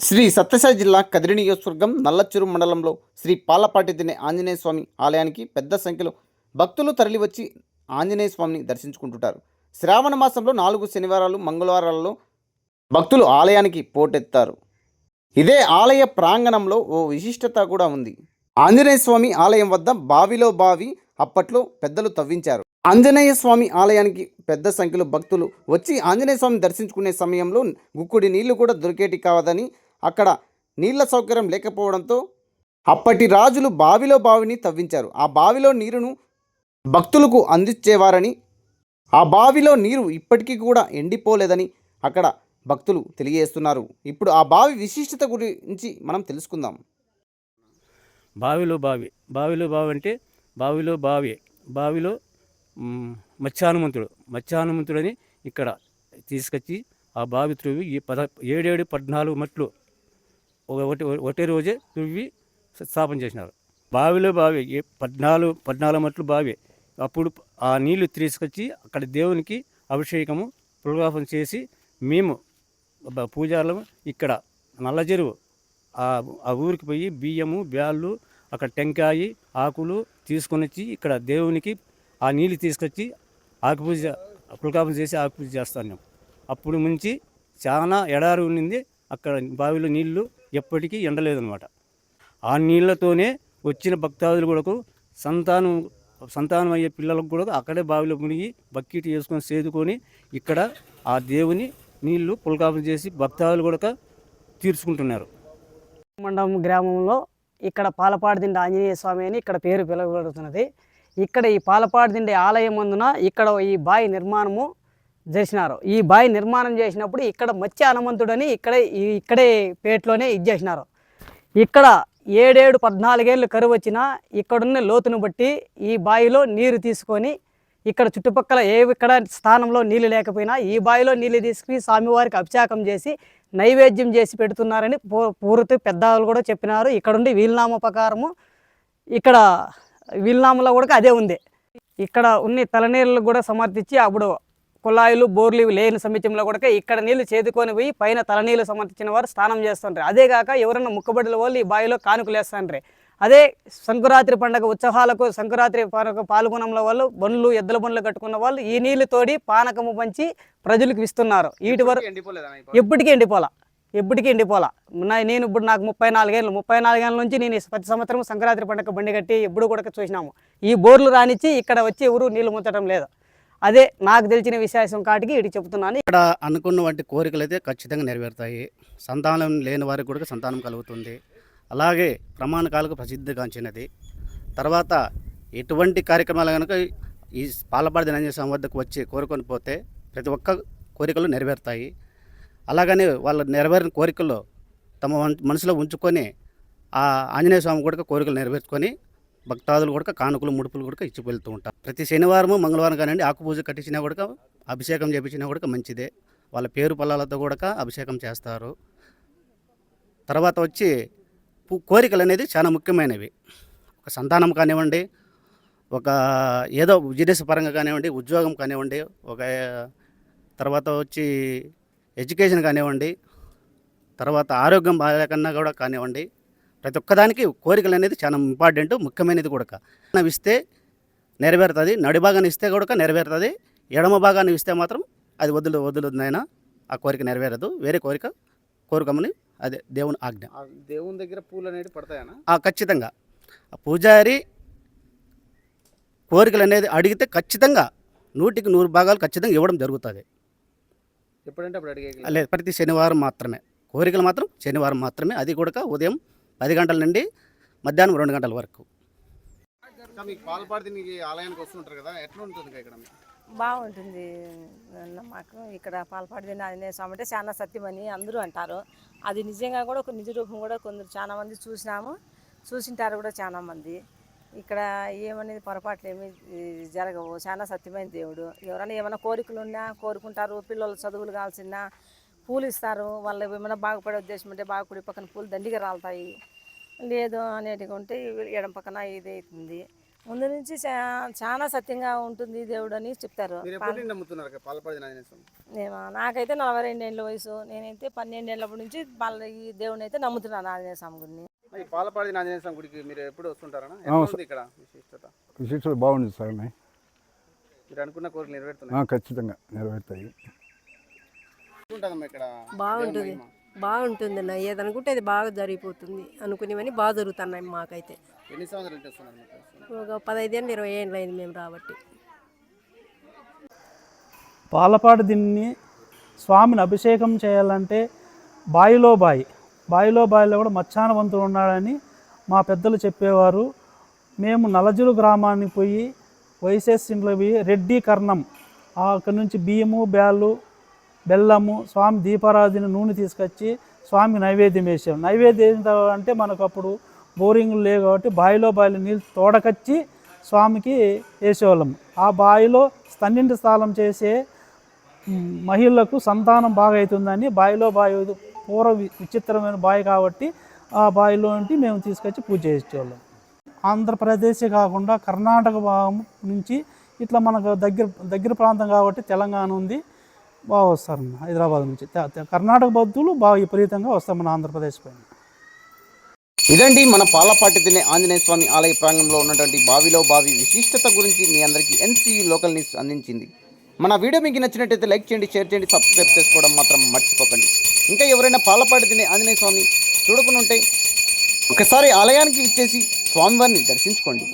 శ్రీ సత్యసాయి జిల్లా కదిరి నియోజకవర్గం నల్లచెరు మండలంలో శ్రీ పాలపాటి తినే ఆంజనేయ స్వామి ఆలయానికి పెద్ద సంఖ్యలో భక్తులు తరలివచ్చి ఆంజనేయ స్వామిని దర్శించుకుంటుంటారు. శ్రావణ మాసంలో నాలుగు శనివారాలు మంగళవారాలలో భక్తులు ఆలయానికి పోటెత్తారు. ఇదే ఆలయ ప్రాంగణంలో ఓ విశిష్టత కూడా ఉంది. ఆంజనేయ స్వామి ఆలయం వద్ద బావిలో బావి అప్పట్లో పెద్దలు తవ్వించారు. ఆంజనేయ స్వామి ఆలయానికి పెద్ద సంఖ్యలో భక్తులు వచ్చి ఆంజనేయ స్వామిని దర్శించుకునే సమయంలో గుక్కుడి నీళ్ళు కూడా దొరికేటి కావదని అక్కడ నీళ్ళ సౌకర్యం లేకపోవడంతో అప్పటి రాజులు బావిలో బావిని తవ్వించారు. ఆ బావిలో నీరును భక్తులకు అందించేవారని ఆ బావిలో నీరు ఇప్పటికీ కూడా ఎండిపోలేదని అక్కడ భక్తులు తెలియజేస్తున్నారు. ఇప్పుడు ఆ బావి విశిష్టత గురించి మనం తెలుసుకుందాం. బావిలో బావి. బావిలో బావి అంటే బావిలో బావి. బావిలో మత్స్యానుమంతుడు. మత్స్యానుమంతుడని ఇక్కడ తీసుకొచ్చి ఆ బావి త్రువి ఈ పద ఏడేడు పద్నాలుగు మట్లు ఒకటి ఒకటే రోజే తువ్వి స్థాపన చేసినారు. బావిలో బావి పద్నాలుగు పద్నాలుగు మట్లు బావి. అప్పుడు ఆ నీళ్ళు తీసుకొచ్చి అక్కడ దేవునికి అభిషేకము పులగాపం చేసి మేము పూజారులము ఇక్కడ నల్ల చెరువు ఆ ఆ ఊరికి పోయి బియ్యము బ్యాళ్ళు అక్కడ టెంకాయి ఆకులు తీసుకొని వచ్చి ఇక్కడ దేవునికి ఆ నీళ్ళు తీసుకొచ్చి ఆకుపూజ పులకాపం చేసి ఆకుపూజ చేస్తాను. అప్పుడు నుంచి చాలా ఎడారి ఉండింది. అక్కడ బావిలో నీళ్ళు ఎప్పటికీ ఎండలేదన్నమాట. ఆ నీళ్ళతోనే వచ్చిన భక్తాదులు కూడా సంతానం సంతానం అయ్యే పిల్లలకు కూడా అక్కడే బావిలో మునిగి బకెట్ వేసుకొని సేదుకొని ఇక్కడ ఆ దేవుని నీళ్ళు పులకాపం చేసి భక్తాదులు కూడా తీర్చుకుంటున్నారు. మండలం గ్రామంలో ఇక్కడ పాలపాడిదిండి ఆంజనేయ స్వామి అని ఇక్కడ పేరు పిలవబడుతున్నది. ఇక్కడ ఈ పాలపాడిదిండి ఆలయం అందున ఇక్కడ ఈ బావి నిర్మాణము చేసినారు. ఈ బావి నిర్మాణం చేసినప్పుడు ఇక్కడ మత్స్య హనుమంతుడని ఇక్కడ ఈ- ఇక్కడే పేటలోనే ఇది చేసినారు. ఇక్కడ ఏడేడు పద్నాలుగేళ్ళు కరువు వచ్చినా ఇక్కడున్న లోతును బట్టి ఈ బావిలో నీరు తీసుకొని ఇక్కడ చుట్టుపక్కల ఏ ఇక్కడ స్థానంలో నీళ్ళు లేకపోయినా ఈ బావిలో నీళ్ళు తీసుకుని స్వామివారికి అభిషేకం చేసి నైవేద్యం చేసి పెడుతున్నారని పూర్తి పెద్దవాళ్ళు కూడా చెప్పినారు. ఇక్కడుండి వీలునామ ప్రకారము ఇక్కడ వీలునామలో కూడా అదే ఉంది. ఇక్కడ ఉన్ని తలనీళ్ళు కూడా సమర్థించి అప్పుడు కుళాయిలు బోర్లు ఇవి లేని సమయంలో కూడా ఇక్కడ నీళ్ళు చేదుకొని పోయి పైన తలనీళ్ళు సమర్థించిన వారు స్నానం చేస్తుంటారు అదే కాక ఎవరైనా ముక్కబడిన వాళ్ళు ఈ బావిలో కానుకలు వేస్తుంటారు అదే సంకురాత్రి పండగ ఉత్సవాలకు సంకురాత్రి పండుగ పాల్గొనంలో వాళ్ళు బండ్లు ఎద్దుల బండ్లు కట్టుకున్న వాళ్ళు ఈ నీళ్ళు తోడి పానకము పంచి ప్రజలకు ఇస్తున్నారు. వీటి వరకు ఎప్పటికీ ఎండిపోలా. ఎప్పటికీ ఎండిపోలా. నేను ఇప్పుడు నాకు ముప్పై నాలుగేళ్ళు ముప్పై నాలుగేళ్ళ నుంచి నేను ప్రతి సంవత్సరం సంక్రాంతి పండుగ బండి కట్టి ఎప్పుడు కూడా చూసినాము. ఈ బోర్లు రానిచ్చి ఇక్కడ వచ్చి ఎవరు నీళ్ళు ముంచడం లేదు. అదే నాకు తెలిసిన విశేషం కాటికి ఇటు చెప్తున్నాను ఇక్కడ అనుకున్న వంటి కోరికలు అయితే ఖచ్చితంగా నెరవేరుతాయి. సంతానం లేని వారికి కూడా సంతానం కలుగుతుంది. అలాగే ప్రమాణకాలకు ప్రసిద్ధిగాంచినది. తర్వాత ఎటువంటి కార్యక్రమాలు కనుక ఈ పాలపాడి ఆంజనేయ స్వామి వద్దకు వచ్చి కోరుకొని పోతే ప్రతి ఒక్క కోరికలు నెరవేరుతాయి. అలాగని వాళ్ళ నెరవేరిన కోరికలు తమ మనసులో ఉంచుకొని ఆ ఆంజనేయ స్వామి కూడా కోరికలు నెరవేర్చుకొని భక్తాదులు కూడా కానుకలు ముడుపులు కూడా ఇచ్చి వెళ్తూ ఉంటారు. ప్రతి శనివారం మంగళవారం కానివ్వండి ఆకుపూజ కట్టించినా కూడా అభిషేకం చేపించినా కూడా మంచిదే. వాళ్ళ పేరు పొలాలతో కూడా అభిషేకం చేస్తారు. తర్వాత వచ్చి కోరికలు అనేది చాలా ముఖ్యమైనవి. ఒక సంతానం కానివ్వండి ఒక ఏదో బిజినెస్ పరంగా కానివ్వండి ఉద్యోగం కానివ్వండి ఒక తర్వాత వచ్చి ఎడ్యుకేషన్ కానివ్వండి తర్వాత ఆరోగ్యం బాగాలేకన్నా కూడా కానివ్వండి ప్రతి ఒక్కదానికి కోరికలు అనేది చాలా ఇంపార్టెంట్ ముఖ్యమైనది కూడా. ఇస్తే నెరవేరుతుంది నడి భాగాన్ని ఇస్తే కూడా నెరవేరుతుంది ఎడమ భాగాన్ని ఇస్తే మాత్రం అది వదులు వదులుదైనా ఆ కోరిక నెరవేరదు. వేరే కోరిక కోరుకోమని అదే దేవుని ఆజ్ఞ. దేవుని దగ్గర పూలు అనేవి పడతాయనా? ఆ ఖచ్చితంగా. ఆ పూజారి కోరికలు అనేది అడిగితే ఖచ్చితంగా నూటికి నూరు భాగాలు ఖచ్చితంగా ఇవ్వడం జరుగుతుంది. ఎప్పుడంటే అప్పుడు అడిగే లేదు. ప్రతి శనివారం మాత్రమే. కోరికలు మాత్రం శనివారం మాత్రమే. అది కూడా ఉదయం పది గంటల నుండి మధ్యాహ్నం రెండు గంటల వరకు. మీకు పాలపాడి ఆలయానికి వస్తుంటారు కదా ఎట్లా ఉంటుంది ఇక్కడ మీకు? బాగుంటుంది. అన్న మాకు ఇక్కడ పాల్పాడి ఆంజనేయ స్వామి అంటే చాలా సత్యమని అందరూ అంటారు. అది నిజంగా కూడా ఒక నిజ రూపం కూడా కొందరు చాలా మంది చూసినాము. చూసింటారు కూడా చాలా మంది. ఇక్కడ ఏమనేది పొరపాట్లు ఏమి జరగవు. చాలా సత్యమైన దేవుడు. ఎవరైనా ఏమైనా కోరికలు ఉన్నా కోరుకుంటారు పిల్లలు చదువులు కావాల్సిన పూలు ఇస్తారు. వాళ్ళు ఏమైనా బాగుపడే ఉద్దేశం ఉంటే బాగా కుడి పక్కన పూలు దండిగా రాలుతాయి. లేదు అనేటివి ఉంటే ఎడం పక్కన ఇది అవుతుంది. ముందు నుంచి చా- చాలా సత్యంగా ఉంటుంది దేవుడు అని చెప్తారు నాకైతే నలభై రెండేళ్ళ వయసు. నేనైతే పన్నెండేళ్ళప్పటి నుంచి వాళ్ళ ఈ దేవుని అయితే నమ్ముతున్నాను ఆంజనేయ స్వామి గుడిని. ఆంజనేయ స్వామి గుడికి మీరు ఎప్పుడు వస్తుంటారా ఇక్కడ విశిష్టత? బాగుంది సార్. మీరు అనుకున్న కోరిక నెరవేరుతున్నాయి? ఆ, ఖచ్చితంగా నెరవేరుతాయి. బాగుంటుంది. బాగుంటుంది అన్న ఏదనుకుంటే అది బాగా జరిగిపోతుంది. అనుకునేవన్నీ బాగా జరుగుతున్నాయి మాకైతే? ఒక పదహైదేళ్ళు ఇరవై ఏళ్ళు అయింది మేము రాబట్టి. పాలపాడు దీన్ని స్వామిని అభిషేకం చేయాలంటే బాయిలో బాయి. బాయిలో బాయిలో కూడా మచ్చానవంతుడు ఉన్నాడని మా పెద్దలు చెప్పేవారు. మేము నలజులు గ్రామానికి పోయి వైసెస్ ఇంట్లో పోయి రెడ్డి కర్ణం అక్కడి నుంచి బియ్యము బ్యాళ్ళు బెల్లము స్వామి దీపారాధన నూనె తీసుకొచ్చి స్వామి నైవేద్యం వేసాం నైవేద్యం అంటే మనకు అప్పుడు బోరింగ్లు లేవు కాబట్టి బావిలో బావిలో నీళ్ళు తోడకచ్చి స్వామికి వేసేవాళ్ళం ఆ బావిలో స్తన్నింటి స్థానం చేసే మహిళలకు సంతానం బాగా అవుతుందని బావిలో బావి పూర్వ వి- విచిత్రమైన బావి కాబట్టి ఆ బావిలో నుండి మేము తీసుకొచ్చి పూజ చేసేవాళ్ళం. ఆంధ్రప్రదేశ్ కాకుండా కర్ణాటక భాగం నుంచి ఇట్లా మనకు దగ్గర దగ్గర ప్రాంతం కాబట్టి తెలంగాణ ఉంది. బాగా వస్తారన్న హైదరాబాద్ నుంచి. కర్ణాటక బౌద్ధులు బాగా విపరీతంగా వస్తారు మన ఆంధ్రప్రదేశ్ పైన. ఇదండి మన పాలపాటి తినే ఆంజనేయ స్వామి ఆలయ ప్రాంగంలో ఉన్నటువంటి బావిలో బావి విశిష్టత గురించి మీ అందరికీ ఎన్సీయూ లోకల్ న్యూస్ అందించింది. మన వీడియో మీకు నచ్చినట్టయితే లైక్ చేయండి షేర్ చేయండి సబ్స్క్రైబ్ చేసుకోవడం మాత్రం మర్చిపోకండి. ఇంకా ఎవరైనా పాలపాటి తినే ఆంజనేయ స్వామి చూడకుండా ఉంటే ఒకసారి ఆలయానికి ఇచ్చేసి స్వామివారిని దర్శించుకోండి.